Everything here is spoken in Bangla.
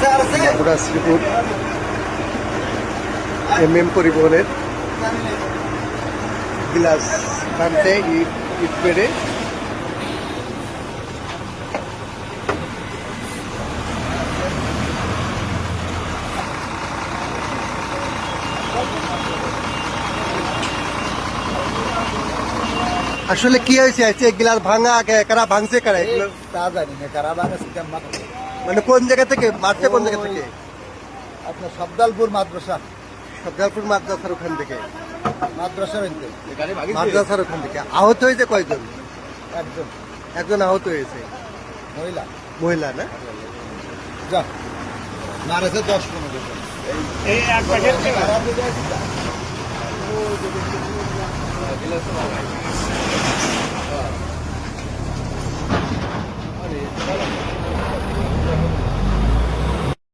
বাঁকুড়া শ্রীপুর এম এম পরিবহনের গ্লাস ভাঙতে ইট ইট পেরে আসলে কি হয়েছে গ্লাস ভাঙা কারা ভাঙছে কারা এগুলো তা জানি না কারা ভাঙা মাত্র মানে কোন জায়গা থেকে? মারছে কোন জায়গা থেকে? আপনার সবদালপুর মাদ্রাসা। সবজালপুর মাদ্রাসার ওখান থেকে। মাদ্রাসা হইতে মাদ্রাসার ওখান থেকে। আহত হয়েছে কয়জন? একজন। একজন আহত হয়েছে। মহিলা। মহিলা না? যা মারেছে দশ পনেরো জন। এই এক প্যাকেট